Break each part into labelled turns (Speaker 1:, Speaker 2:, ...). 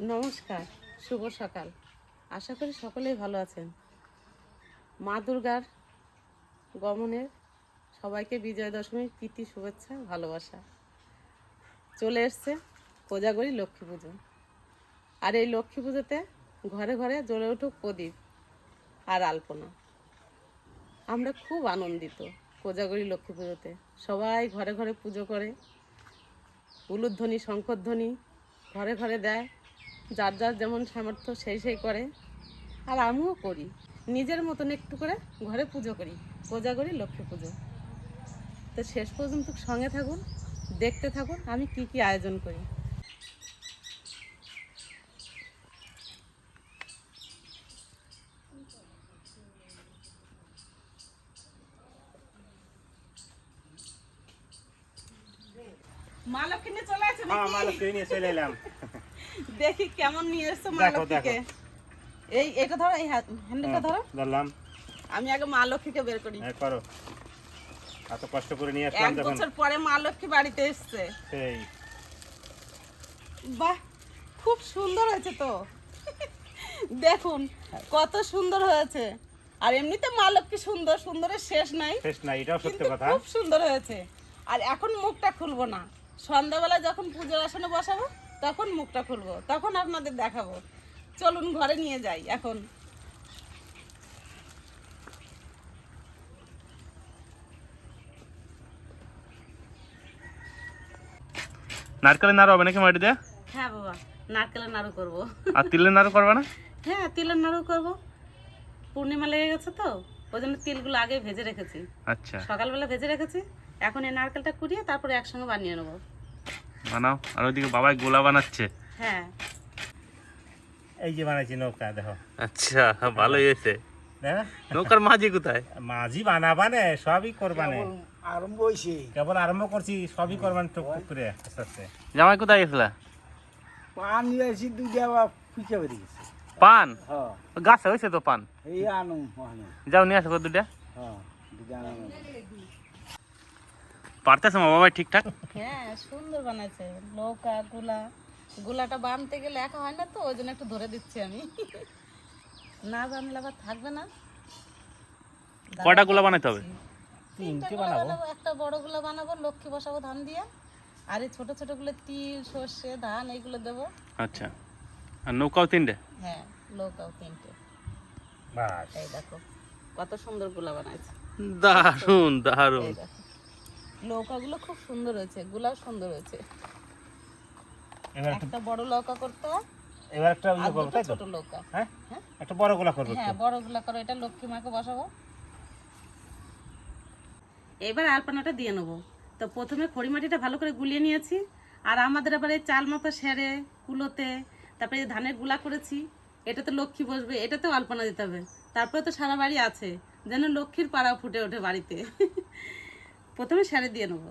Speaker 1: নমস্কার, শুভ সকাল। আশা করি সকলেই ভালো আছেন। মা দুর্গার গমনের সবাইকে বিজয় দশমীর প্রীতি, শুভেচ্ছা, ভালোবাসা। চলে এসছে কোজাগরি লক্ষ্মী পুজো। আর এই লক্ষ্মী পুজোতে ঘরে ঘরে জ্বলে উঠুক প্রদীপ আর আলপনা। আমরা খুব আনন্দিত কোজাগরি লক্ষ্মী পুজোতে। সবাই ঘরে ঘরে পুজো করে। উলুধ্বনি, শঙ্করধ্বনি ঘরে ঘরে দেয়। যার যার যেমন সামর্থ্য সেই সেই করে। আর আমিও করি। নিজের মতন একটু করে ঘরে পুজো করি। পূজা করি লক্ষ্মী পুজো। তো শেষ পর্যন্ত সঙ্গে থাকুন দেখতে থাকুন আমি কি কি আয়োজন করি। মা লক্ষ্মী নিয়ে চলে আসে
Speaker 2: হ্যাঁ মালক নিয়ে চলে এলাম।
Speaker 1: দেখি কেমন নিয়ে এসছো মা লক্ষ্মীকে। এই এটা ধরো এই হ্যান্ডেলটা ধরো।
Speaker 2: ধরলাম।
Speaker 1: আমি আগে মা লক্ষ্মীকে বের করি।
Speaker 2: হ্যাঁ করো। এত কষ্ট করে নিয়ে
Speaker 1: এক
Speaker 2: আসলাম যখন।
Speaker 1: বছর পরে মা লক্ষ্মী বাড়িতে এসছে।
Speaker 2: সেই।
Speaker 1: বাহ খুব সুন্দর হয়েছে তো। দেখুন কত সুন্দর হয়েছে। আর এমনিতে মা লক্ষ্মী সুন্দর সুন্দরের শেষ নাই।
Speaker 2: শেষ না এটাও সত্যি কথা।
Speaker 1: খুব সুন্দর হয়েছে। আর এখন মুখটা খুলবো না। সন্ধ্যাবেলা যখন পুজোর আসনে বসাবো তখন মুখটা খুলবো তখন আপনাদের দেখাবো। চলুন ঘরে নিয়ে যাই এখন।
Speaker 3: নারকেলের নাড়ু হবে নাকি মাটি মাটিতে?
Speaker 1: হ্যাঁ বাবা নারকেলের নাড়ু করব।
Speaker 3: আর তিলের নাড়ু করবে না?
Speaker 1: হ্যাঁ তিলের নাড়ু করব। পূর্ণিমা লেগে গেছে তো ওই জন্য তিলগুলো আগে ভেজে রেখেছি।
Speaker 3: আচ্ছা।
Speaker 1: সকালবেলা ভেজে রেখেছি এখন এই নারকেলটা কুড়িয়ে তারপরে একসঙ্গে বানিয়ে নেব।
Speaker 3: বানাও। আর ওইদিকে বাবাই গোলা বানাচ্ছে।
Speaker 1: হ্যাঁ।
Speaker 2: এই যে বানাইছি নৌকা দেখো।
Speaker 3: আচ্ছা ভালোই হয়েছে। নৌকার মাঝি কোথায়?
Speaker 2: মাঝি বানাবানে সবই করবানে
Speaker 4: আরম্ভ হয়েছে
Speaker 2: কেবল আরম্ভ করছি সবই করবান টুক টুক করে আস্তে আস্তে।
Speaker 3: জামাই কোথায় গেছিলা?
Speaker 4: পান নিয়ে আসি দুইটা আবার বেরিয়ে গেছে।
Speaker 3: পান?
Speaker 4: হ্যাঁ।
Speaker 3: গাছে হয়েছে তো পান?
Speaker 4: এই ওখানে
Speaker 3: যাও নিয়ে আসো দুটা
Speaker 4: হ্যাঁ আনুম
Speaker 3: পারতেছে মা বাবাই ঠিকঠাক?
Speaker 1: হ্যাঁ সুন্দর বানাইছে। নৌকা গুলা। গুলাটা বানতে গেলে একা হয় না তো ওই জন্য একটু ধরে দিচ্ছি আমি। না বানলে আবার থাকবে না।
Speaker 3: কয়টা গোলা বানাইতে হবে?
Speaker 1: তিনটা বানাবো। একটা বড়গুলা বানাবো লক্ষ্মী বসাবো ধান দিয়ে। আর এই ছোট ছোটগুলো তিল সর্ষে ধান এইগুলো দেবো।
Speaker 3: আচ্ছা। আর নৌকাও তিনটে?
Speaker 1: হ্যাঁ নৌকাও তিনটে।
Speaker 2: বাস।
Speaker 1: এই দেখো কত সুন্দরগুলা বানাইছে। দারুণ দারুণ নৌকাগুলো খুব সুন্দর হয়েছে গুলাও সুন্দর হয়েছে।
Speaker 2: এবার একটা
Speaker 1: বড় করতে
Speaker 2: এবার একটা ইয়ে করব তাই তো?
Speaker 1: ছোট নৌকা।
Speaker 2: হ্যাঁ?
Speaker 1: হ্যাঁ?
Speaker 2: একটা বড় গোলা করব
Speaker 1: হ্যাঁ বড়গুলা করো এটা লক্ষ্মী মাকে বসাবো। এবার আলপনাটা দিয়ে নেব। তো প্রথমে খড়ি মাটিটা ভালো করে গুলিয়ে নিয়েছি আর আমাদের আবার এই চাল মাপা সেরে কুলোতে তারপরে এই ধানেরগুলা করেছি এটাতে লক্ষ্মী বসবে এটাতেও আলপনা দিতে হবে। তারপরে তো সারা বাড়ি আছে যেন লক্ষ্মীর পাড়া ফুটে ওঠে বাড়িতে। প্রথমে সারে দিয়ে নেব।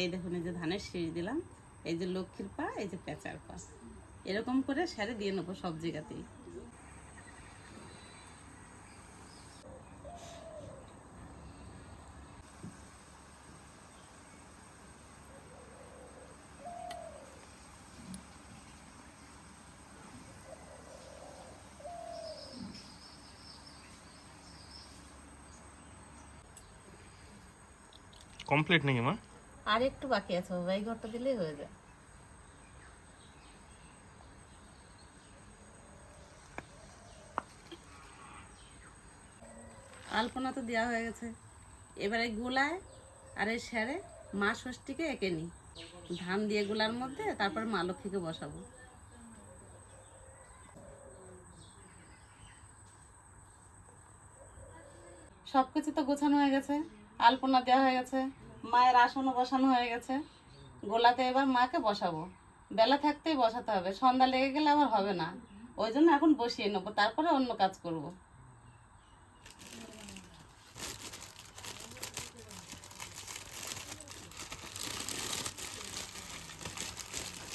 Speaker 1: এই দেখুন, এই যে ধানের শীষ দিলাম, এই যে লক্ষ্মীর পা, এই যে পেঁচার পা। এরকম করে সারে দিয়ে নেব সব জায়গাতেই।
Speaker 3: কমপ্লিট নাকি, মা?
Speaker 1: আর একটু বাকি আছে এই ঘরটা দিলেই হয়ে যায়। আলপনা তো দেওয়া হয়ে গেছে। এবারে গুলায় আর এই স্যারে মা ষষ্ঠীকে এঁকে নিই। ধান দিয়ে গুলার মধ্যে, তারপর মা লক্ষ্মীকে বসাবো। সব কিছু তো গোছানো হয়ে গেছে। আলপনা দেওয়া হয়ে গেছে মায়ের আসনও বসানো হয়ে গেছে। গোলাতে এবার মাকে বসাবো। বেলা থাকতেই বসাতে হবে সন্ধ্যা লেগে গেলে আবার হবে না। ওই জন্য এখন বসিয়ে নেব তারপরে অন্য কাজ করব।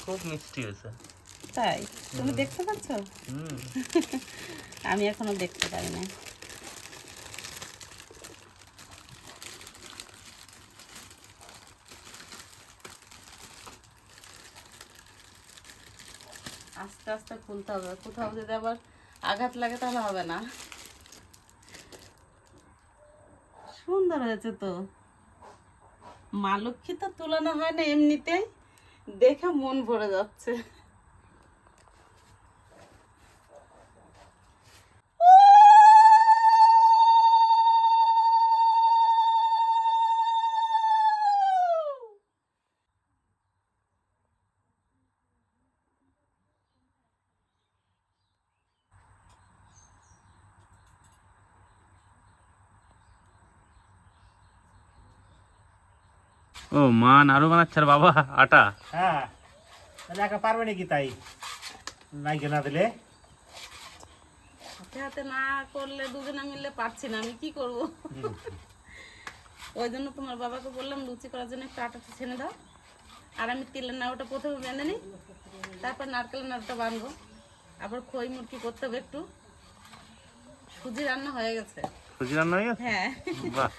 Speaker 3: খুব মিষ্টি হয়েছে।
Speaker 1: তাই? তুমি দেখতে পাচ্ছ? আমি এখনও দেখতে পারি না আস্তে আস্তে খুলতে হবে। কোথাও যদি আবার আঘাত লাগে তাহলে হবে না। সুন্দর হয়েছে তো। মা লক্ষ্মী তো তুলনা হয় না এমনিতেই। দেখে মন ভরে যাচ্ছে।
Speaker 3: মা নাড়ু বানাচ্ছে আর বাবা আটা।
Speaker 2: হ্যাঁ তাহলে একা পারবে নাকি তাই? নাইকে না দিলে?
Speaker 1: হাতে হাতে না করলে দুজনে মিললে পারছি না আমি কি করব? ওই জন্য তোমার বাবাকে বললাম লুচি করার জন্য একটু আটাটা ছেনে দাও। আর আমি তিলের নাড়ুটা প্রথমে বেঁধে নিই তারপর নারকেলের নাড়ুটা বানবো আবার খই মুরকি করতে হবে একটু। সুজি রান্না হয়ে গেছে।
Speaker 3: সুজি রান্না হয়ে গেছে?
Speaker 1: হ্যাঁ।
Speaker 3: বাহ।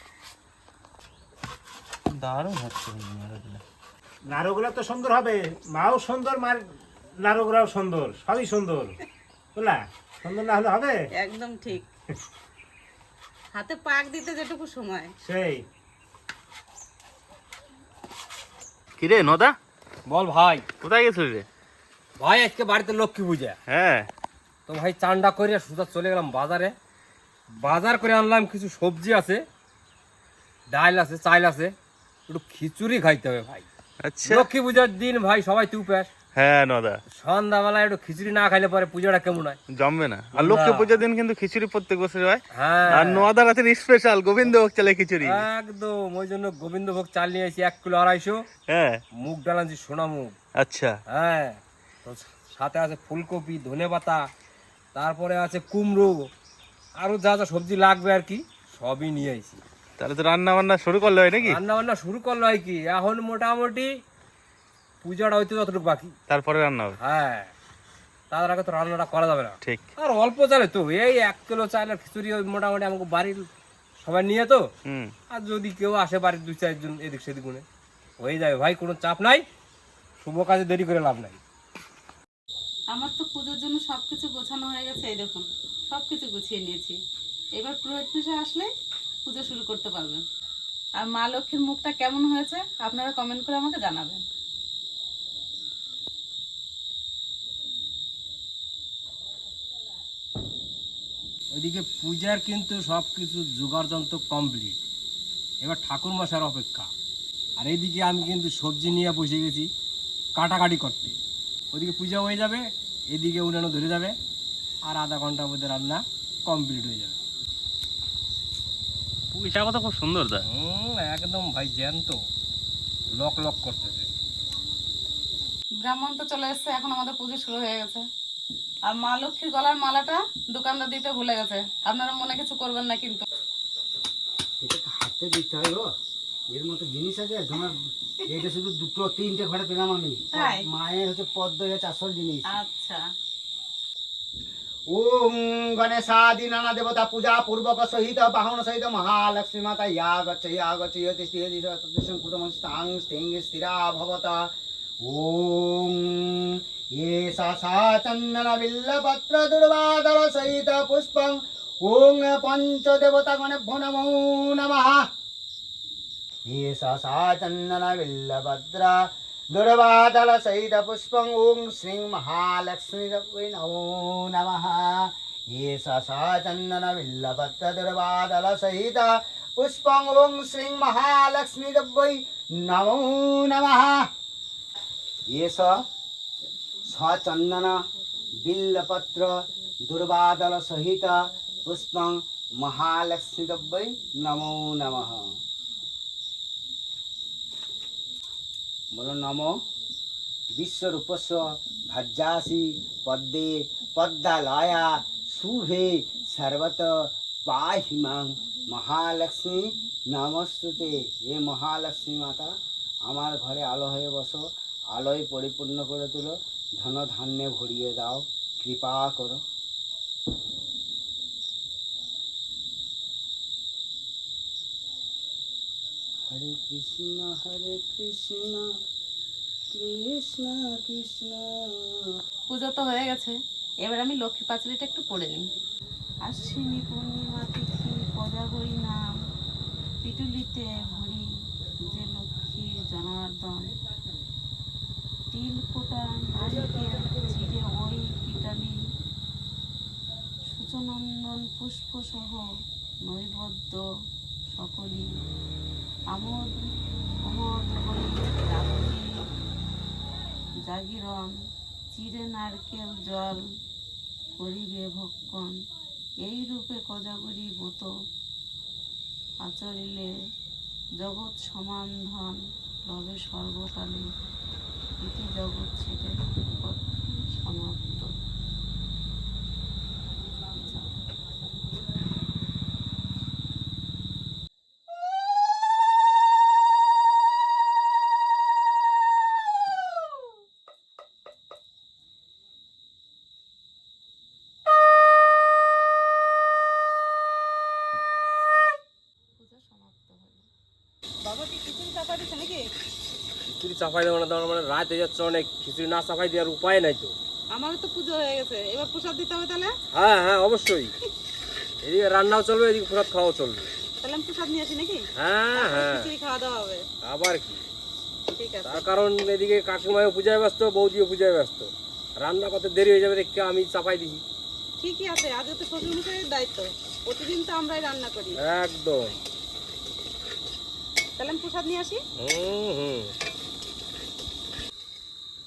Speaker 3: দারুণ হচ্ছে নাড়ুগুলো।
Speaker 2: নাড়ুগুলো তো সুন্দর হবে মাও সুন্দর মার নাড়ুগুলাও সুন্দর সবই সুন্দর। বুঝলা? সুন্দর না হলে হবে?
Speaker 1: একদম ঠিক। হাতে পাক দিতে যেটুকু সময়।
Speaker 2: সেই।
Speaker 3: কি রে নদা?
Speaker 5: বল ভাই।
Speaker 3: কোথায় গেছিলি রে?
Speaker 5: ভাই আজকে বাড়িতে লক্ষ্মী পূজা।
Speaker 3: হ্যাঁ।
Speaker 5: তো ভাই চান্ডা করে সুদা চলে গেলাম বাজারে। বাজার করে আনলাম কিছু সবজি আছে ডাল আছে চাল আছে। একটু খিচুড়ি খাইতে হবে ভাই।
Speaker 3: আচ্ছা।
Speaker 5: লক্ষ্মী পূজার দিন ভাই সবাই তুপাস
Speaker 3: হ্যাঁ নদা।
Speaker 5: সন্ধ্যাবেলায় একটু খিচুড়ি না খাইলে পরে পুজোটা কেমন হয়?
Speaker 3: জমবে না। আর লক্ষ্মী পূজার দিন কিন্তু খিচুড়ি প্রত্যেক বছর হয়।
Speaker 5: হ্যাঁ।
Speaker 3: আর নদা রাতের স্পেশাল গোবিন্দ ভোগ চালে খিচুড়ি।
Speaker 5: একদম ওই জন্য গোবিন্দভোগ চাল নিয়ে এসেছি এক কিলো আড়াইশো।
Speaker 3: হ্যাঁ।
Speaker 5: মুগ ডাল আনছি সোনা মুগ।
Speaker 3: আচ্ছা।
Speaker 5: হ্যাঁ। সাথে আছে ফুলকপি ধনে পাতা তারপরে আছে কুমড়ো। আরও যা যা সবজি লাগবে আর কি সবই নিয়ে আইছি।
Speaker 3: তাহলে তো রান্না বান্না শুরু করলে হয় নাকি?
Speaker 5: রান্না বান্না শুরু করল হয় কি? এখন মোটামুটি পূজাটা হইতে যতটুকু বাকি।
Speaker 3: তারপরে রান্না হবে।
Speaker 5: হ্যাঁ। তার আগে তো রান্নাটা করা যাবে না।
Speaker 3: ঠিক।
Speaker 5: আর অল্প চালে তো এই এক কিলো চালের খিচুড়ি ওই মোটামুটি আমাকে বাড়ির সবাই নিয়ে তো। আর যদি কেউ আসে বাড়ির দুই চারজন এদিক সেদিক গুনে হয়ে যাবে ভাই কোনো চাপ নাই। শুভ কাজে দেরি করে লাভ নাই।
Speaker 1: আমার তো পুজোর জন্য সব কিছু গোছানো হয়ে গেছে এই দেখুন। সব কিছু গুছিয়ে নিয়েছি। এবার পুরোহিত মশাই আসলে পুজো শুরু করতে পারবেন। আর মা লক্ষ্মীর মুখটা কেমন হয়েছে, আপনারা কমেন্ট করে আমাকে জানাবেন।
Speaker 5: ওইদিকে পূজার কিন্তু সব কিছু যন্ত্র কমপ্লিট এবার ঠাকুর মশার অপেক্ষা। আর এইদিকে আমি কিন্তু সবজি নিয়ে বসে গেছি কাটাকাটি করতে। ওইদিকে পূজা হয়ে যাবে, এদিকে উনানো ধরে যাবে, আর আধা ঘণ্টার মধ্যে রান্না কমপ্লিট হয়ে যাবে।
Speaker 3: পুঁইশাক তো খুব সুন্দর দা
Speaker 5: হুম একদম ভাই জ্যান্ত। লক লক করতেছে।
Speaker 1: ব্রাহ্মণ তো চলে এসছে এখন আমাদের পুজো শুরু হয়ে গেছে। আর মা লক্ষ্মীর গলার মালাটা দোকানদার দিতে ভুলে গেছে। আপনারা মনে কিছু করবেন না কিন্তু।
Speaker 4: হাতে দিতে হয় গো। এর মতো জিনিস আছে তোমার এটা শুধু দুটো তিনটে ঘরে পেলাম আমি। মায়ের হচ্ছে পদ্ম হচ্ছে আসল জিনিস।
Speaker 1: আচ্ছা।
Speaker 4: ओम गणेशादि नाना देवता पूजा पूर्वक सहित वाहन सहित, महालक्ष्मी माता या गच्छ या गच्छति स्थिरं स्थिं स्थिरा भवत। ओम ये सा सहित पुष्प। दुर्वादरसहित पुष्पं ॐ पञ्चदेवतागणेभ्यो नमो नमः। ये सा सा चन्दनबिल्लपत्र दुर्वादलसहितपुष्पं ओं श्री महालक्ष्मी नमो नमः। ये सहित पुष्पं ओं श्री महालक्ष्मी दब्बै नमो नमः। ये सचन्दन बिल्लपत्र दुर्वादलसहित पुष्पं महालक्ष्मी दब्बै नमो नमः। বলো নম। বিশ্বরূপস্ব ভজ্জাসি পদ্মে পদ্মালয়া শুভে সর্বত পাহি মাং মহালক্ষ্মী, নমস্তুতে। হে মহালক্ষ্মী মাতা, আমার ঘরে আলো হয়ে বসো। আলোয় পরিপূর্ণ করে তুলো। ধন ধান্যে ভরিয়ে দাও। কৃপা করো। হরে কৃষ্ণ হরে কৃষ্ণ
Speaker 1: কৃষ্ণ কৃষ্ণ। পুজো তো হয়ে গেছে। এবার আমি লক্ষ্মী পাঁচালিটা একটু পড়ে নিই। আশ্বিনী পূর্ণিমা তিথি পদাগরী নাম। পিটুলিতে ভরি যে লক্ষ্মী জনার্দন। তিল ফোটা নারিকেল চিড়ে ওই পিটালি সূচনন্দন পুষ্প সহ নৈবদ্য সকলই। আমোদ প্রমোদ করি জাগিরণ চিরে নারকেল জল করিবে ভক্ষণ। এই রূপে কজাগরি ব্রত আচরিলে জগৎ সমান ধন রবে সর্বকালে। ইতি জগৎ ছেড়ে সমাপ্ত পূজা সমাপ্ত হলো বাবা কি খিচুড়ি চাপা দিচ্ছে নাকি
Speaker 5: খিচুড়ি চাপাই দেবো না মানে রাত হয়ে যাচ্ছে অনেক খিচুড়ি না চাপাই দেওয়ার উপায় নাই তো।
Speaker 1: আমারও তো পুজো হয়ে গেছে এবার প্রসাদ দিতে হবে তাহলে?
Speaker 5: হ্যাঁ হ্যাঁ অবশ্যই। এদিকে রান্নাও চলবে এদিকে প্রসাদ খাওয়াও চলবে।
Speaker 1: তাহলে আমি প্রসাদ নিয়ে আসি নাকি?
Speaker 5: হ্যাঁ হ্যাঁ।
Speaker 1: খিচুড়ি খাওয়া দাওয়া হবে।
Speaker 5: আবার কি?
Speaker 1: ঠিক আছে।
Speaker 5: তার কারণ এদিকে কাকিমাও পূজায় ব্যস্ত বৌদিও পূজায় ব্যস্ত। রান্না করতে দেরি হয়ে যাবে দেখে আমি চাপাই দিই।
Speaker 1: ঠিকই আছে আজকে তো শ্বশুর মশাইয়ের দায়িত্ব। প্রতিদিন তো আমরাই রান্না করি।
Speaker 5: একদম।
Speaker 1: তাহলে আমি প্রসাদ নিয়ে আসি?
Speaker 5: হুম হুম।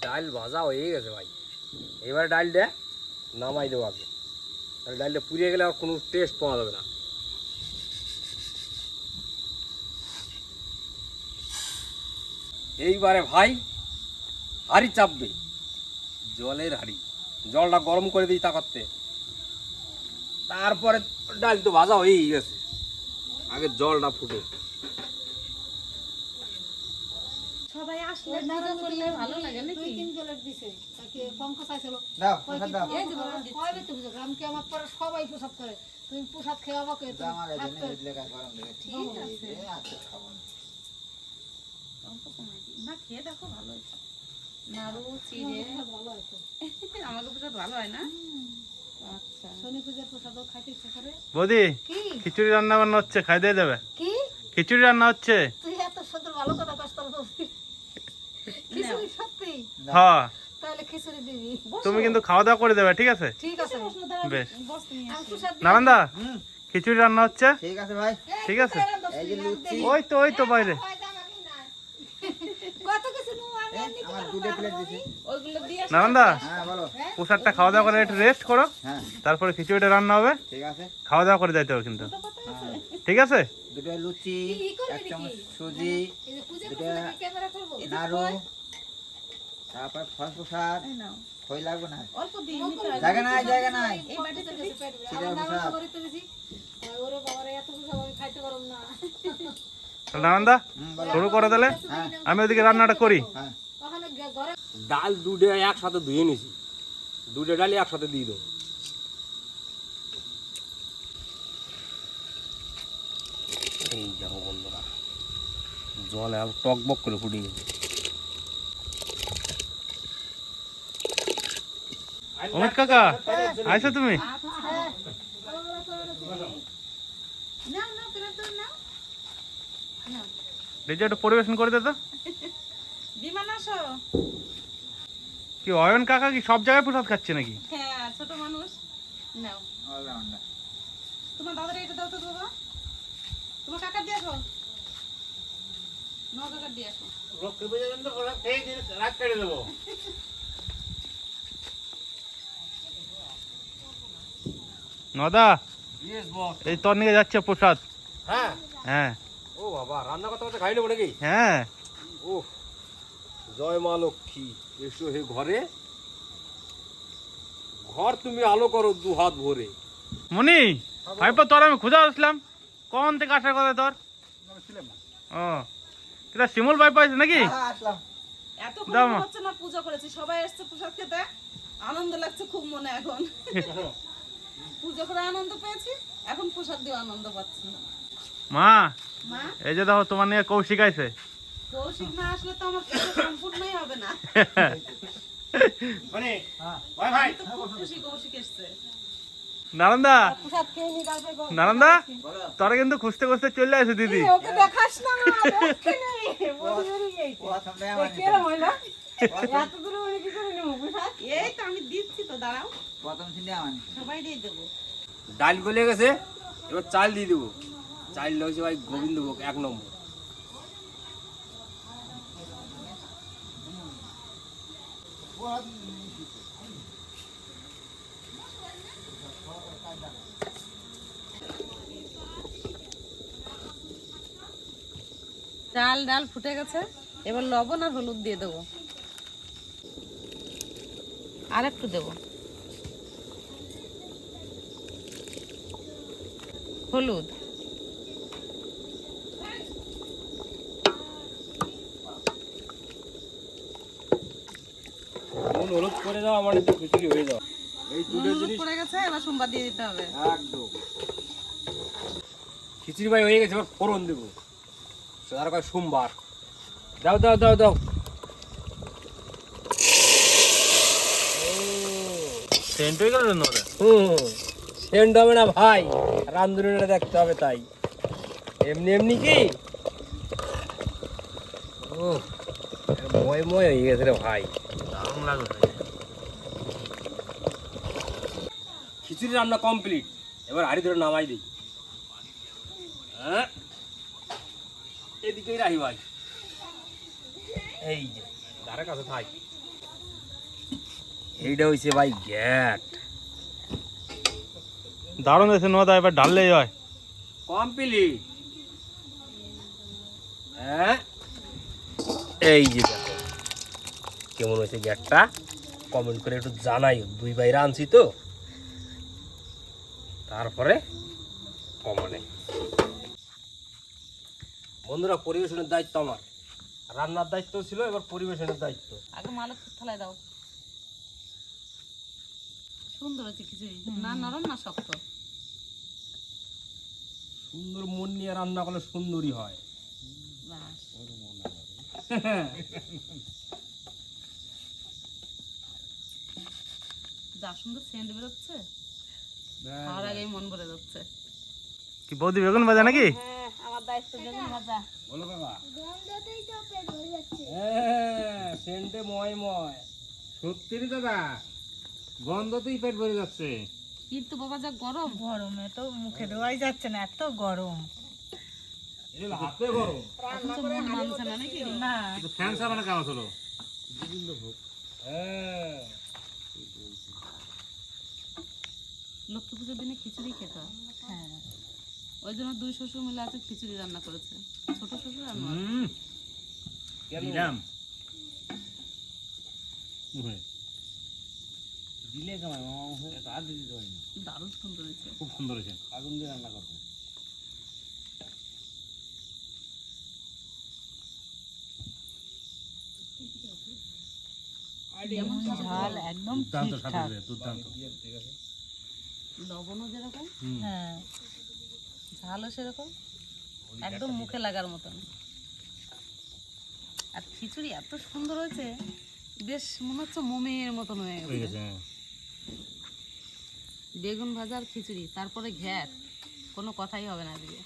Speaker 5: ডাল ভাজা হয়ে গেছে ভাই। এবার ডালটা নামাই দেবো আগে। তাহলে ডালটা পুড়িয়ে গেলে আর কোনো টেস্ট পাওয়া যাবে না। এইবারে ভাই হাড়ি চাপবে। জলের হাড়ি। জলটা গরম করে দিই তা করতে তারপরে ডাল তো ভাজা হয়েই গেছে। আগে জলটা ফুটে।
Speaker 1: সবাই আসলে পুজো করলে ভালো লাগে নাকি?
Speaker 6: তিন জলের দিছে। তাকে পঙ্কজ চাইছিল
Speaker 4: দাও
Speaker 6: কয় কি প্রসাদ কয় বেতে প্রসাদ আমাকে আমার পরে সবাই প্রসাদ করে। তুমি প্রসাদ খেয়ে আমাকে তুমি থাকতে
Speaker 1: না খেয়ে দেখো ভালো হয়েছে। নাড়ু চিড়ে।
Speaker 6: ভালো হতো
Speaker 1: আমাকে প্রসাদ ভালো হয় না? আচ্ছা।
Speaker 3: বৌদি খিচুড়ি রান্না বান্না হচ্ছে খাই দিয়ে যাবে?
Speaker 6: কি?
Speaker 3: খিচুড়ি রান্না হচ্ছে
Speaker 6: তুই এত সুন্দর ভালো কথা কষ্ট খিচুড়ি সত্যি
Speaker 3: হ্যাঁ।
Speaker 6: তাহলে খিচুড়ি দিবি
Speaker 3: তুমি কিন্তু খাওয়া দাওয়া করে দেবে ঠিক আছে?
Speaker 6: ঠিক আছে।
Speaker 3: বেশ।
Speaker 6: দিই।
Speaker 3: নারায়ণদা খিচুড়ি রান্না হচ্ছে?
Speaker 4: ঠিক আছে ভাই।
Speaker 3: ঠিক আছে। ওই তো ওই তো বাইরে।
Speaker 6: কত কিছু নুন আমি এমনি
Speaker 4: আমার দুটো প্লেট দিছি
Speaker 1: ওইগুলো দিয়ে
Speaker 3: নারায়ণদা
Speaker 4: হ্যাঁ বলো।
Speaker 3: প্রসাদটা খাওয়া দাওয়া করে একটু রেস্ট করো।
Speaker 4: হ্যাঁ।
Speaker 3: তারপরে খিচুড়িটা রান্না হবে। খাওয়া দাওয়া করে যাইতে হবে কিন্তু। ঠিক আছে?
Speaker 4: দুটো লুচি এক চামচ সুজি নাড়ু তারপর ফল প্রসাদ খই লাগবে না।
Speaker 1: অল্প দিই
Speaker 4: জায়গা নাই জায়গা নাই।
Speaker 6: এই বাটিতে গেছে পেট আমার নানা
Speaker 4: প্রসাদ।
Speaker 6: তো বেশি ওরে বাবারে এত প্রসাদ আমি খাইতে পারব না।
Speaker 3: শুরু করো তাহলে
Speaker 4: হ্যাঁ।
Speaker 3: আমি ওদিকে রান্নাটা করি।
Speaker 4: হ্যাঁ।
Speaker 6: ওখানে গে- ঘরে
Speaker 5: ডাল দুটো একসাথে ধুয়ে নিছি। দুটো ডালই একসাথে দিয়ে দেবো। এই যাব বন্ধুরা জল আর টক বক করে ফুটে গেছে।
Speaker 3: অমিত কাকা আইছো তুমি। দেখি একটু পরিবেশন করে দে তো। কি অয়ন কাকা কি সব জায়গায় প্রসাদ খাচ্ছে নাকি?
Speaker 1: হ্যাঁ ছোট মানুষ। নাও। তোমার দাদার এটা দাও তো বাবা। তোমার কাকার দিয়ে আসো। ন কাকার দিয়ে আসো।
Speaker 2: দিন রাত কেটে দেবো।
Speaker 3: নদা এই তোর নিয়ে যাচ্ছে প্রসাদ।
Speaker 5: হ্যাঁ?
Speaker 3: হ্যাঁ।
Speaker 5: ও বাবা রান্না করতে নাকি
Speaker 3: হ্যাঁ।
Speaker 5: ও জয় মা লক্ষ্মী। এসো হে ঘরে। ঘর তুমি আলো করো দু হাত ভরে।
Speaker 3: মনি ভাইপো তোর আমি খুঁজে আসলাম। কোন থেকে আসার কথা তোর? ও এটা শিমুল ভাইপো আছে নাকি?
Speaker 1: এত হচ্ছে না পূজা করেছি। সবাই এসছে প্রসাদ খেতে। আনন্দ লাগছে খুব মনে এখন। পুজো করে আনন্দ পেয়েছি এখন প্রসাদ দিয়ে আনন্দ পাচ্ছি
Speaker 3: মা?
Speaker 1: মা?
Speaker 3: এই যে দেখো তোমার নিয়ে কৌশিক আইছে।
Speaker 1: কৌশিক না আসলে তো আমার সম্পূর্ণই হবে না।
Speaker 2: মানে ভাই ভাই।
Speaker 1: খুব খুশি কৌশিক এসছে।
Speaker 3: নারান্দা নারান্দা তোরা কিন্তু খুঁজতে খুঁজতে চলে আসে দিদি।
Speaker 6: দেখাস না দেখতে নেই বলি বেরিয়ে গেছে কেরম হইল এত দূরে উনি কি করে নেব প্রসাদ?
Speaker 1: এই তো আমি দিচ্ছি তো দাঁড়াও। সবাই দিয়ে দেবো।
Speaker 5: ডাল গলে গেছে এবার চাল দিয়ে দেবো। চাল হচ্ছে ভাই গোবিন্দভোগ এক নম্বর।
Speaker 1: চাল ডাল ফুটে গেছে এবার লবণ আর হলুদ দিয়ে দেবো। আর একটু দেবো। হলুদ।
Speaker 5: হলুদ করে দাও আমার একটু খিচুড়ি হয়ে যাও এই
Speaker 1: পড়ে গেছে এবার সোমবার দিয়ে দিতে হবে।
Speaker 5: একদম। খিচুড়ি ভাই হয়ে গেছে এবার ফোড়ন দেবো। তার কয় সোমবার। দাও দাও দাও দাও।
Speaker 3: সেন্ট হয়ে গেল না ওদের
Speaker 5: হুম। সেন্ড হবে না ভাই। রামধুনিটা দেখতে হবে তাই। এমনি এমনি কি? ও ময় ময় হয়ে গেছে রে ভাই।
Speaker 3: দারুণ লাগবে
Speaker 5: খিচুড়ি রান্না কমপ্লিট। এবার হাড়ি ধরে নামাই দিই। হ্যাঁ? এদিকেই রাহি ভাই। এই যে, ধারে কাছে থাক। এইটা হয়েছে ভাই গ্যাট।
Speaker 3: দারুণ হয়েছে নদা এবার ঢাললেই হয়।
Speaker 5: কমপ্লিট হ্যাঁ। এই যে দেখো কেমন হয়েছে গ্যাটটা কমেন্ট করে একটু জানাই দুই ভাই আনছি তো। তারপরে কমনে বন্ধুরা পরিবেশনের দায়িত্ব আমার। রান্নার দায়িত্ব ছিল এবার পরিবেশনের দায়িত্ব।
Speaker 1: আগে মালক থালায় দাও। সুন্দর হচ্ছে খিচুড়ি। না নরম না শক্ত?
Speaker 5: সুন্দর মন নিয়ে রান্না করলে হয়।
Speaker 1: যা সুন্দর সেন্ট বেরোচ্ছে। খাওয়ার আগেই মন ভরে যাচ্ছে।
Speaker 3: কি বৌদি বেগুন ভাজা নাকি?
Speaker 1: হ্যাঁ আমার দায়িত্ব বেগুন ভাজা।
Speaker 5: বলো বাবা। হ্যাঁ সেন্টে ময় ময়।
Speaker 2: সত্যি দাদা গন্ধতেই পেট ভরে যাচ্ছে।
Speaker 1: কিন্তু বাবা যা গরম।
Speaker 7: গরমে তো মুখে দেওয়াই যাচ্ছে না এত গরম।
Speaker 2: হাতে গরম।
Speaker 1: মানছে না নাকি?
Speaker 7: না।
Speaker 2: ফ্যান সাবানা কাজ হলো।
Speaker 5: হ্যাঁ
Speaker 1: লক্ষ্মী পুজোর দিনে খিচুড়ি খেতে হয়। ওই জন্য দুই শ্বশুর মিলে আছে খিচুড়ি রান্না করেছে। ছোট শ্বশুর
Speaker 2: দিলাম। দিলে কেমন? রাত দিতে পারি
Speaker 1: দারুণ সুন্দর হয়েছে।
Speaker 2: খুব সুন্দর হয়েছে।
Speaker 4: আগুন দিয়ে রান্না করতে।
Speaker 7: ঝাল একদম ঠিকঠাক।
Speaker 2: স্বাদ হয়েছে, দুর্দান্ত।
Speaker 1: লবণও যেরকম
Speaker 7: হ্যাঁ
Speaker 1: ঝালও সেরকম একদম মুখে লাগার মতন। আর খিচুড়ি এত সুন্দর হয়েছে বেশ মনে হচ্ছে মোমের মতন হয়ে গেছে।
Speaker 2: গেছে হ্যাঁ।
Speaker 1: বেগুন ভাজা আর খিচুড়ি তারপরে ঘ্যাট কোনো কথাই হবে না আজকে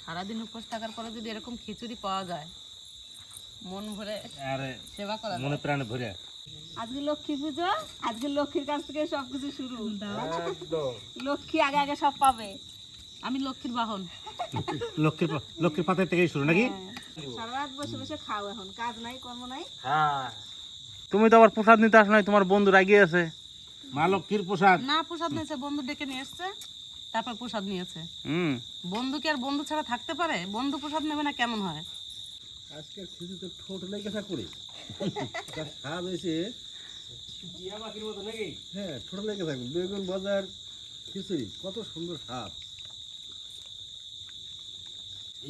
Speaker 1: সারাদিন উপোস থাকার পরে যদি এরকম খিচুড়ি পাওয়া যায় মন ভরে
Speaker 2: আরে
Speaker 1: সেবা করা
Speaker 2: মনে প্রাণে ভরে।
Speaker 6: আজকে লক্ষ্মী পুজো আজকে লক্ষ্মীর কাছ থেকে সবকিছু শুরু। লক্ষ্মী আগে আগে সব পাবে।
Speaker 1: আমি লক্ষ্মীর বাহন।
Speaker 2: লক্ষ্মীর লক্ষ্মীর পাতের থেকেই শুরু নাকি?
Speaker 6: সারা রাত বসে বসে খাও এখন কাজ নাই কর্ম নাই।
Speaker 5: হ্যাঁ।
Speaker 3: তুমি তো আবার প্রসাদ নিতে আসো নাই তোমার বন্ধু রাগিয়ে আছে।
Speaker 2: মা লক্ষ্মীর প্রসাদ?
Speaker 1: না প্রসাদ নিয়েছে বন্ধু ডেকে নিয়ে এসছে তারপর প্রসাদ নিয়েছে।
Speaker 3: হুম।
Speaker 1: বন্ধু কি আর বন্ধু ছাড়া থাকতে পারে? বন্ধু প্রসাদ নেবে না কেমন হয়?
Speaker 4: আজকে খিচুড়ি তো ঠোঁট লেগে থাক করে তার স্বাদ হয়েছে।
Speaker 5: টিয়া মতো নাকি?
Speaker 4: হ্যাঁ ঠোঁট লেগে থাকবে বেগুন বাজার খিচুড়ি কত সুন্দর স্বাদ।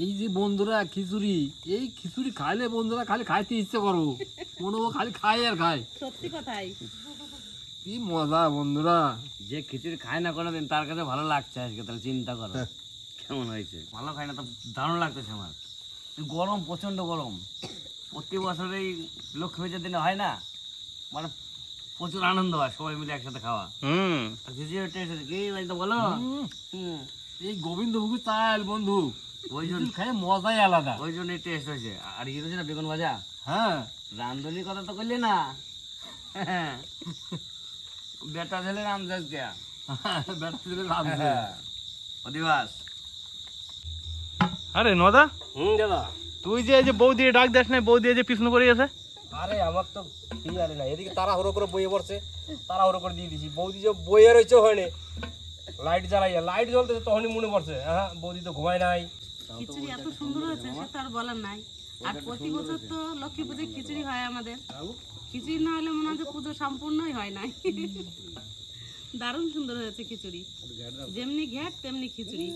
Speaker 4: এই যে বন্ধুরা খিচুড়ি এই খিচুড়ি খাইলে বন্ধুরা খালি খাইতে ইচ্ছে করো। মনে হয় খালি খায় আর খায়।
Speaker 1: সত্যি কথাই।
Speaker 4: কি মজা বন্ধুরা।
Speaker 8: যে খিচুড়ি খায় না কোনোদিন তার কাছে ভালো লাগছে আজকে তাহলে চিন্তা করো। কেমন হয়েছে? ভালো খাই না তো দারুণ লাগতেছে আমার। গরম প্রচণ্ড গরম। প্রতি বছরেই লক্ষ্মী পূজার দিনে হয় না? মানে প্রচুর আনন্দ হয় সবাই মিলে একসাথে খাওয়া।
Speaker 3: হুম।
Speaker 8: টেস্ট কি বলো?
Speaker 5: এই গোবিন্দভোগ চাল বন্ধু।
Speaker 8: ওই জন্য
Speaker 5: খাই মজাই আলাদা।
Speaker 8: ওই জন্যই টেস্ট হয়েছে। আর কি না বেগুন ভাজা?
Speaker 5: হ্যাঁ।
Speaker 8: রান্ধনির কথা তো করলি না। বেটা ছেলে রামদাস কে
Speaker 5: বেটা ছেলে লাভ
Speaker 8: অধিবাস।
Speaker 3: আরে নদা
Speaker 5: হুম দাদা।
Speaker 3: তুই যে এই যে বৌদি ডাক দেখ না বৌদি এই যে পিছনে করে গেছে?
Speaker 5: আরে আমার তো ঠিক আছে না এদিকে তাড়াহুড়ো করে বইয়ে পড়ছে। তাড়াহুড়ো করে দিয়ে দিছি। বৌদি যে বইয়ে রয়েছে ওখানে। লাইট জ্বালাইয়া লাইট জ্বলতেছে তখনই মনে পড়ছে। হ্যাঁ বৌদি তো ঘুমায় নাই।
Speaker 1: খিচুড়ি এত সুন্দর হয়েছে সে তো আর বলার নাই। আর প্রতি বছর তো লক্ষ্মী পুজোয় খিচুড়ি হয় আমাদের। খিচুড়ি না হলে মনে হয় পুজো সম্পূর্ণই হয় নাই। দারুণ সুন্দর হয়েছে খিচুড়ি। যেমনি ঘ্যাট তেমনি খিচুড়ি।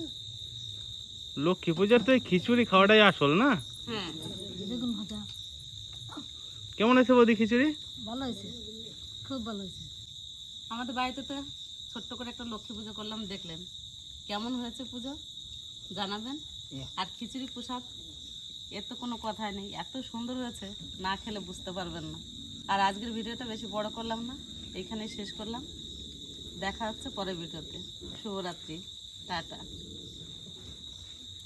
Speaker 3: লক্ষ্মী পূজার তো এই খিচুড়ি খাওয়াটাই আসল না?
Speaker 1: হ্যাঁ।
Speaker 7: বেগুন ভাজা।
Speaker 3: কেমন হয়েছে বৌদি খিচুড়ি?
Speaker 7: ভালো হয়েছে। খুব ভালো হয়েছে।
Speaker 1: আমাদের বাড়িতে তো ছোট্ট করে একটা লক্ষ্মী পুজো করলাম দেখলেন। কেমন হয়েছে পুজো? জানাবেন। আর খিচুড়ি প্রসাদ, এর তো কোনো কথাই নেই। এত সুন্দর হয়েছে, না খেলে বুঝতে পারবেন না। আর আজকের ভিডিওটা বেশি বড় করলাম না এইখানেই শেষ করলাম। দেখা হচ্ছে পরের ভিডিওতে। শুভরাত্রি, টাটা।